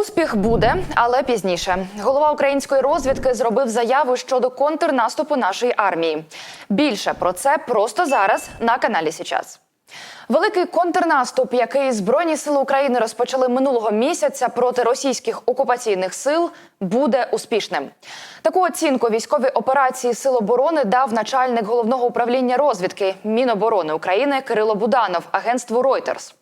Успіх буде, але пізніше. Голова української розвідки зробив заяву щодо контрнаступу нашої армії. Більше про це просто зараз на каналі Січас. Великий контрнаступ, який Збройні сили України розпочали минулого місяця проти російських окупаційних сил, буде успішним. Таку оцінку військовій операції Сил оборони дав начальник головного управління розвідки Міноборони України Кирило Буданов агентству Reuters.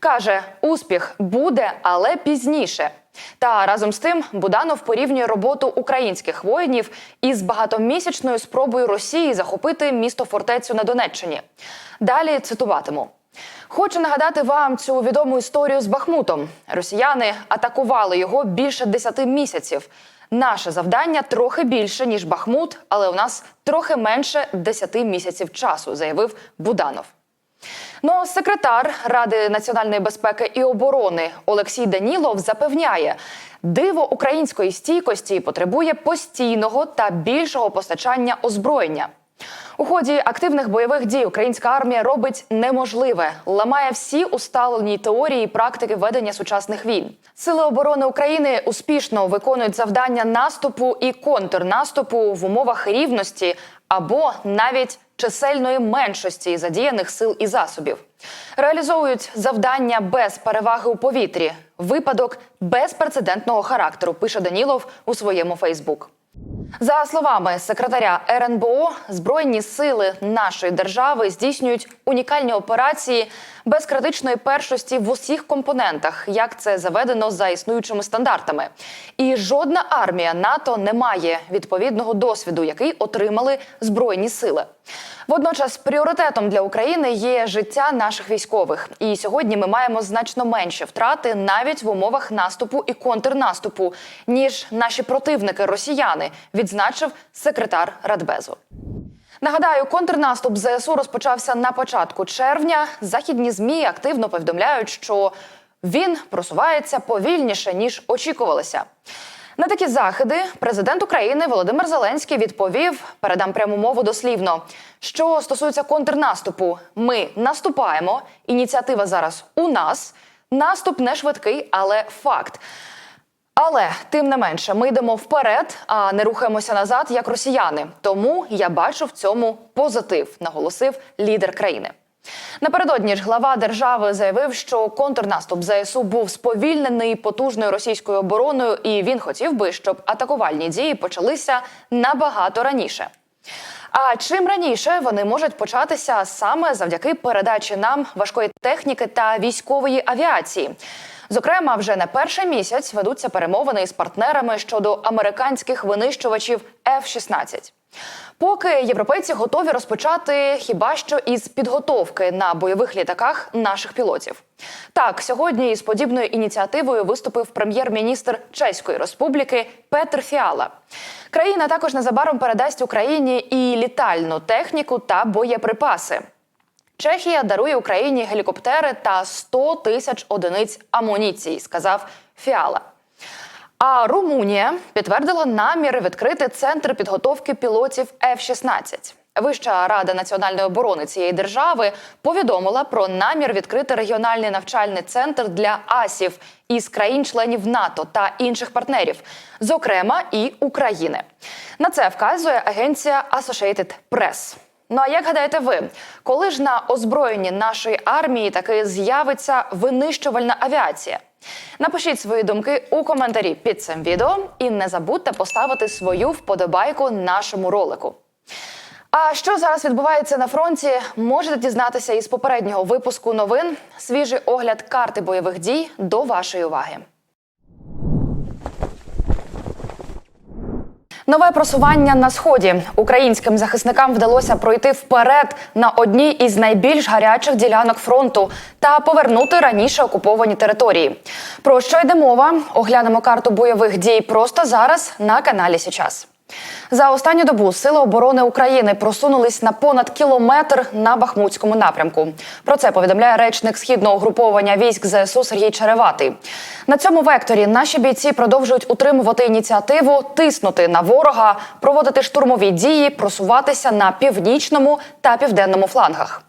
Каже, успіх буде, але пізніше. Та разом з тим Буданов порівнює роботу українських воїнів із багатомісячною спробою Росії захопити місто фортецю на Донеччині. Далі цитуватиму. Хочу нагадати вам цю відому історію з Бахмутом. Росіяни атакували його більше 10 місяців. Наше завдання трохи більше ніж Бахмут, але у нас трохи менше 10 місяців часу, заявив Буданов. Ну, секретар Ради національної безпеки і оборони Олексій Данілов запевняє, диво української стійкості потребує постійного та більшого постачання озброєння. У ході активних бойових дій українська армія робить неможливе, ламає всі усталені теорії і практики ведення сучасних війн. Сили оборони України успішно виконують завдання наступу і контрнаступу в умовах рівності або навіть чисельної меншості задіяних сил і засобів. Реалізовують завдання без переваги у повітрі. Випадок безпрецедентного характеру. Пише Данілов у своєму Фейсбук. За словами секретаря РНБО, збройні сили нашої держави здійснюють унікальні операції без критичної першості в усіх компонентах, як це заведено за існуючими стандартами. І жодна армія НАТО не має відповідного досвіду, який отримали збройні сили. Водночас пріоритетом для України є життя наших військових. І сьогодні ми маємо значно менше втрати навіть в умовах наступу і контрнаступу, ніж наші противники росіяни, відзначив секретар Радбезу. Нагадаю, контрнаступ ЗСУ розпочався на початку червня. Західні змі активно повідомляють, що він просувається повільніше ніж очікувалося. На такі заходи президент України Володимир Зеленський відповів: передам пряму мову дослівно. Що стосується контрнаступу, ми наступаємо. Ініціатива зараз у нас. Наступ не швидкий, але факт. Але тим не менше, ми йдемо вперед, а не рухаємося назад, як росіяни. Тому я бачу в цьому позитив, наголосив лідер країни. Напередодні ж глава держави заявив, що контрнаступ ЗСУ був сповільнений потужною російською обороною, і він хотів би, щоб атакувальні дії почалися набагато раніше. А чим раніше вони можуть початися саме завдяки передачі нам важкої техніки та військової авіації. Зокрема, вже не перший місяць ведуться перемовини із партнерами щодо американських винищувачів F-16. Поки європейці готові розпочати хіба що із підготовки на бойових літаках наших пілотів. Так, сьогодні із подібною ініціативою виступив прем'єр-міністр Чеської Республіки Петр Фіала. Країна також незабаром передасть Україні і літальну техніку та боєприпаси. Чехія дарує Україні гелікоптери та 100 тисяч одиниць амуніції, сказав Фіала. А Румунія підтвердила наміри відкрити центр підготовки пілотів F-16. Вища рада національної оборони цієї держави повідомила про намір відкрити регіональний навчальний центр для асів із країн-членів НАТО та інших партнерів, зокрема і України. На це вказує агенція Associated Press. Ну а як гадаєте ви, коли ж на озброєнні нашої армії таки з'явиться винищувальна авіація? Напишіть свої думки у коментарі під цим відео і не забудьте поставити свою вподобайку нашому ролику. А що зараз відбувається на фронті, можете дізнатися із попереднього випуску новин. Свіжий огляд карти бойових дій до вашої уваги. Нове просування на сході українським захисникам вдалося пройти вперед на одній із найбільш гарячих ділянок фронту та повернути раніше окуповані території. Про що йде мова? Оглянемо карту бойових дій просто зараз на каналі Січас. За останню добу Сили оборони України просунулись на понад кілометр на Бахмутському напрямку. Про це повідомляє речник східного угруповання військ ЗСУ Сергій Череватий. На цьому векторі наші бійці продовжують утримувати ініціативу, тиснути на ворога, проводити штурмові дії, просуватися на північному та південному флангах.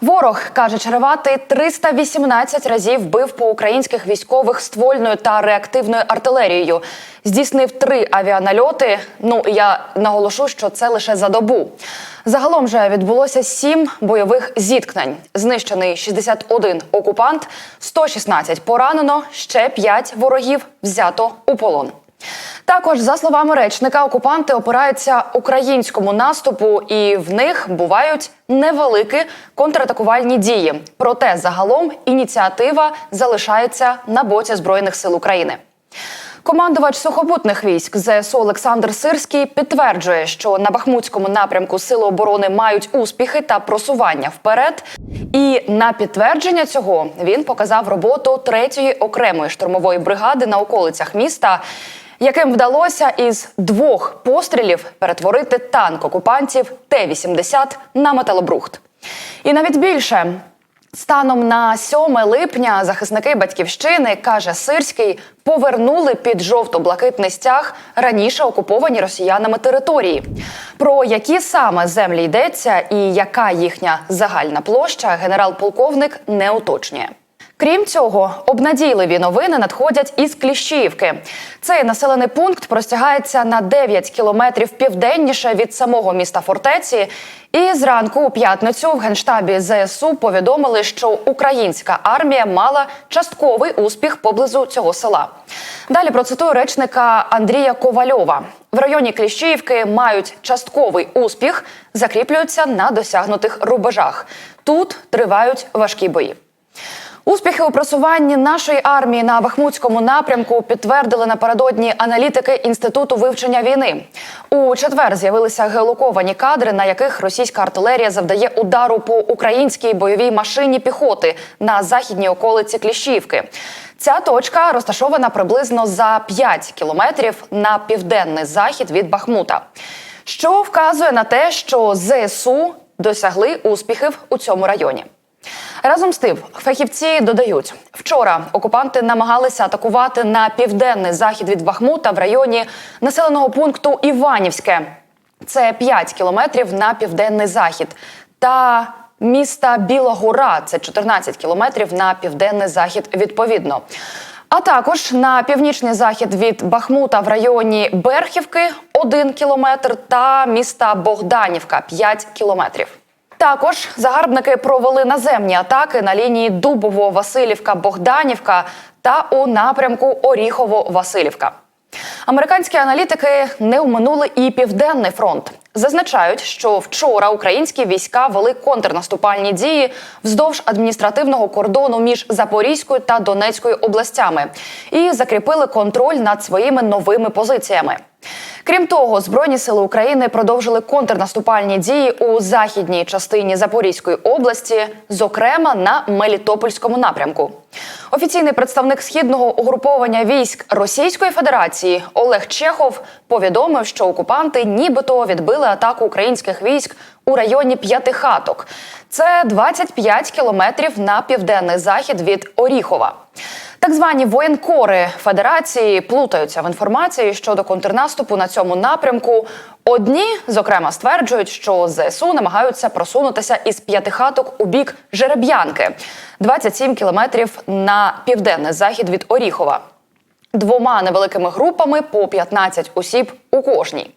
Ворог каже, Череватий 318 разів бив по українських військових ствольною та реактивною артилерією. Здійснив три авіанальоти. Ну я наголошу, що це лише за добу. Загалом же відбулося сім бойових зіткнень. Знищений 61 окупант, 116 поранено, ще 5 ворогів взято у полон. Також, за словами речника, окупанти опираються українському наступу, і в них бувають невеликі контратакувальні дії. Проте загалом ініціатива залишається на боці збройних сил України. Командувач сухопутних військ ЗСУ Олександр Сирський підтверджує, що на Бахмутському напрямку сили оборони мають успіхи та просування вперед. І на підтвердження цього він показав роботу третьої окремої штурмової бригади на околицях міста, яким вдалося із двох пострілів перетворити танк окупантів Т-80 на металобрухт. І навіть більше Станом на 7 липня захисники батьківщини каже Сирський повернули під жовто-блакитний стяг раніше окуповані росіянами території. Про які саме землі йдеться і яка їхня загальна площа, генерал-полковник не уточнює. Крім цього, обнадійливі новини надходять із Кліщіївки. Цей населений пункт простягається на 9 кілометрів південніше від самого міста фортеці. І зранку у п'ятницю в генштабі ЗСУ повідомили, що українська армія мала частковий успіх поблизу цього села. Далі процитую речника Андрія Ковальова. В районі Кліщіївки мають частковий успіх, закріплюються на досягнутих рубежах. Тут тривають важкі бої. Успіхи у просуванні нашої армії на Бахмутському напрямку підтвердили напередодні аналітики інституту вивчення війни. У четвер з'явилися геолоковані кадри, на яких російська артилерія завдає удару по українській бойовій машині піхоти на західній околиці Кліщівки. Ця точка розташована приблизно за 5 кілометрів на південний захід від Бахмута, що вказує на те, що ЗСУ досягли успіхів у цьому районі. Разом з тим, фахівці додають, вчора окупанти намагалися атакувати на південний захід від Бахмута в районі населеного пункту Іванівське. Це 5 кілометрів на південний захід. Та міста Біла Гора це 14 кілометрів на південний захід відповідно. А також на північний захід від Бахмута в районі Берхівки 1 кілометр та міста Богданівка 5 кілометрів. Також загарбники провели наземні атаки на лінії Дубово-Василівка-Богданівка та у напрямку Оріхово-Василівка. Американські аналітики не оминули і південний фронт. Зазначають, що вчора українські війська вели контрнаступальні дії вздовж адміністративного кордону між Запорізькою та Донецькою областями і закріпили контроль над своїми новими позиціями. Крім того, збройні сили України продовжили контрнаступальні дії у західній частині Запорізької області, зокрема на Мелітопольському напрямку. Офіційний представник східного угруповання військ Російської Федерації Олег Чехов повідомив, що окупанти нібито відбили атаку українських військ у районі П'ятихаток. Це 25 кілометрів на південний захід від Оріхова. Так звані воєнкори Федерації плутаються в інформації щодо контрнаступу на цьому напрямку. Одні, зокрема, стверджують, що ЗСУ намагаються просунутися із п'ятихаток у бік Жереб'янки 27 кілометрів на південний захід від Оріхова. Двома невеликими групами по 15 осіб у кожній.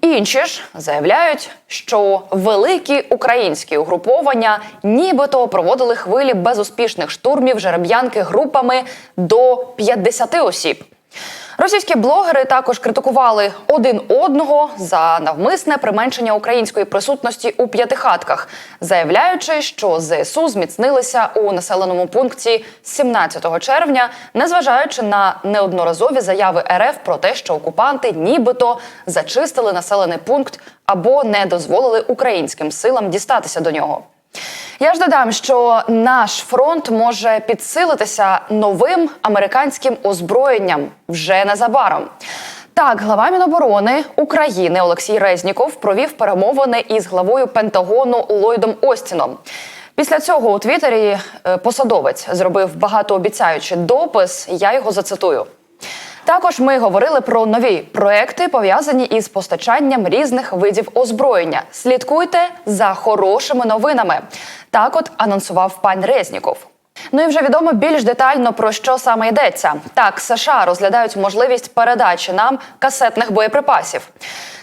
Інші ж заявляють, що великі українські угруповання нібито проводили хвилі безуспішних штурмів жереб'янки групами до 50 осіб. Російські блогери також критикували один одного за навмисне применшення української присутності у п'ятихатках, заявляючи, що ЗСУ зміцнилися у населеному пункті 17 червня, незважаючи на неодноразові заяви РФ про те, що окупанти нібито зачистили населений пункт або не дозволили українським силам дістатися до нього. Я ж додам, що наш фронт може підсилитися новим американським озброєнням вже незабаром. Так, глава Міноборони України Олексій Резніков провів перемовини із главою Пентагону Ллойдом Остіном. Після цього у Твіттері е, посадовець зробив багатообіцяючий допис. Я його зацитую. Також ми говорили про нові проекти, пов'язані із постачанням різних видів озброєння. Слідкуйте за хорошими новинами. Так, от анонсував пан Резніков. Ну і вже відомо більш детально про що саме йдеться. Так, США розглядають можливість передачі нам касетних боєприпасів.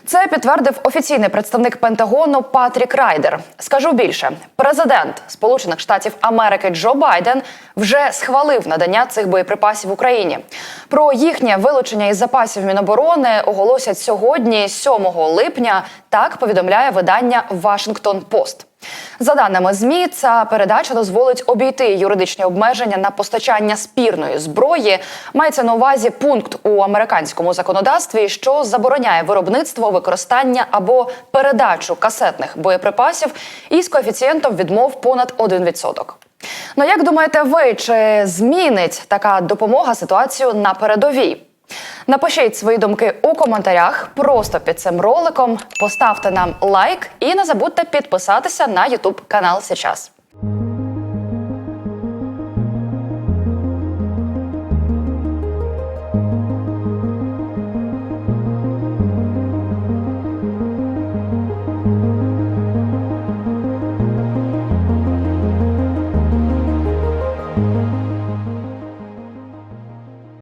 Це підтвердив офіційний представник Пентагону Патрік Райдер. Скажу більше, президент Сполучених Штатів Америки Джо Байден вже схвалив надання цих боєприпасів Україні. Про їхнє вилучення із запасів Міноборони оголосять сьогодні, 7 липня. Так повідомляє видання Вашингтон Пост. За даними змі, ця передача дозволить обійти юридичні обмеження на постачання спірної зброї. Мається на увазі пункт у американському законодавстві, що забороняє виробництво, використання або передачу касетних боєприпасів із коефіцієнтом відмов понад 1%. Ну як думаєте, ви чи змінить така допомога ситуацію на передовій? Напишіть свої думки у коментарях просто під цим роликом. Поставте нам лайк і не забудьте підписатися на YouTube канал Сейчас.